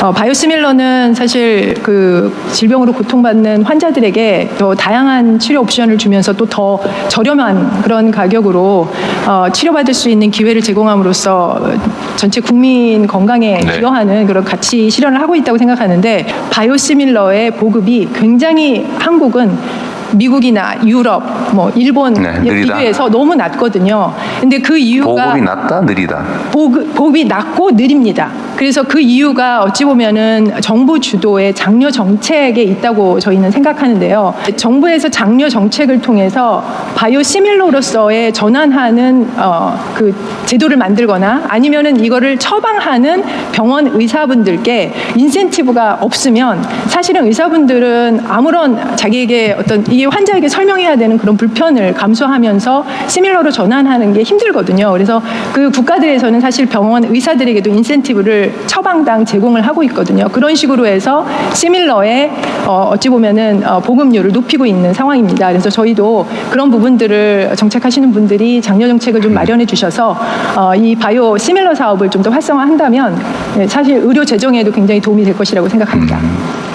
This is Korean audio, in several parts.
어, 바이오시밀러는 사실 그 질병으로 고통받는 환자들에게 더 다양한 치료 옵션을 주면서 또 더 저렴한 그런 가격으로 어, 치료받을 수 있는 기회를 제공함으로써 전체 국민 건강에 네. 기여하는 그런 가치 실현을 하고 있다고 생각하는데 바이오시밀러의 보급이 굉장히 한국은 미국이나 유럽, 뭐 일본에 네. 비교해서 너무 낮거든요. 근데 그 이유가 보급이 낮다, 느리다. 보급, 보급이 낮고 느립니다. 그래서 그 이유가 어찌 보면은 정부 주도의 장려 정책에 있다고 저희는 생각하는데요. 정부에서 장려 정책을 통해서 바이오 시밀러로서의 전환하는 어, 그 제도를 만들거나 아니면은 이거를 처방하는 병원 의사분들께 인센티브가 없으면 사실은 의사분들은 아무런 자기에게 어떤 이게 환자에게 설명해야 되는 그런 불편을 감수하면서 시밀러로 전환하는 게 힘들거든요. 그래서 그 국가들에서는 사실 병원 의사들에게도 인센티브를 처방당 제공을 하고 있거든요. 그런 식으로 해서 시밀러의 어, 어찌 보면은 어, 보급률을 높이고 있는 상황입니다. 그래서 저희도 그런 부분들을 정책하시는 분들이 장려 정책을 좀 마련해 주셔서 어, 이 바이오 시밀러 사업을 좀 더 활성화한다면 예, 사실 의료 재정에도 굉장히 도움이 될 것이라고 생각합니다.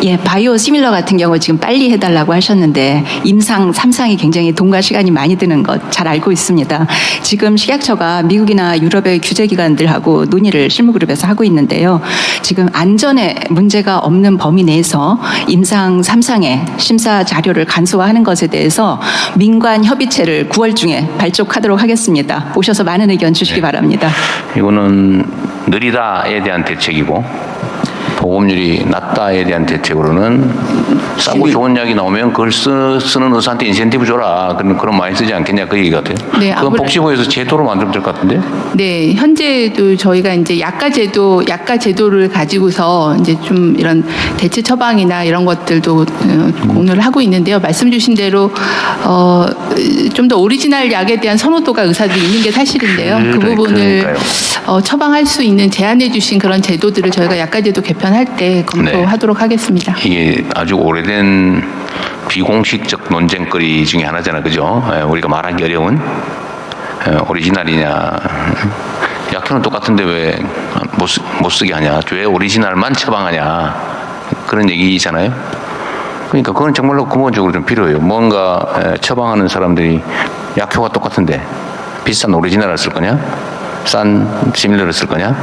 예, 바이오 시밀러 같은 경우 지금 빨리 해달라고 하셨는데 임상, 삼상이 굉장히 돈과 시간이 많이 드는 것 잘 알고 있습니다. 지금 식약처가 미국이나 유럽의 규제 기관들하고 논의를 실무그룹에서 하고 있는데요. 지금 안전에 문제가 없는 범위 내에서 임상, 삼상의 심사 자료를 간소화하는 것에 대해서 민관 협의체를 9월 중에 발족하도록 하겠습니다. 오셔서 많은 의견 주시기 바랍니다. 이거는 느리다에 대한 대책이고 보급률이 낮다에 대한 대책으로는 싸고 좋은 약이 나오면 그걸 쓰, 는 의사한테 인센티브 줘라 그런 그런 많이 쓰지 않겠냐 그 얘기 같아요. 네, 그건 아무래- 복지부에서 제도로 만들면 될 것 같은데. 네, 현재도 저희가 이제 약가 제도, 약가 제도를 가지고서 이제 좀 이런 대체 처방이나 이런 것들도 어, 공유를 하고 있는데요. 말씀 주신 대로 어, 좀 더 오리지널 약에 대한 선호도가 의사들이 있는 게 사실인데요. 그 그래, 부분을. 어, 처방할 수 있는 제안해 주신 그런 제도들을 저희가 약가 제도 개편 할 때 검토하도록 하겠습니다. 이게 아주 오래된 비공식적 논쟁거리 중에 하나잖아, 그죠? 예, 우리가 말하기 어려운 예, 오리지널이냐. 약효는 똑같은데 왜 못 못 쓰게 하냐? 왜 오리지널만 처방하냐? 그런 얘기잖아요. 그러니까 그건 정말로 근본적으로 좀 필요해요. 뭔가 에, 처방하는 사람들이 약효가 똑같은데 비싼 오리지널을 쓸 거냐? 싼 시밀러를 쓸 거냐?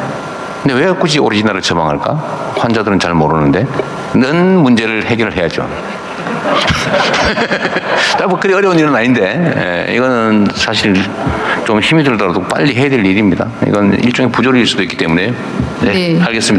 근데 왜 굳이 오리지널을 처방할까? 환자들은 잘 모르는데 는 문제를 해결을 해야죠. 뭐 그리 어려운 일은 아닌데 에, 이거는 사실 좀 힘이 들더라도 빨리 해야 될 일입니다. 이건 일종의 부조리일 수도 있기 때문에 네, 네. 알겠습니다.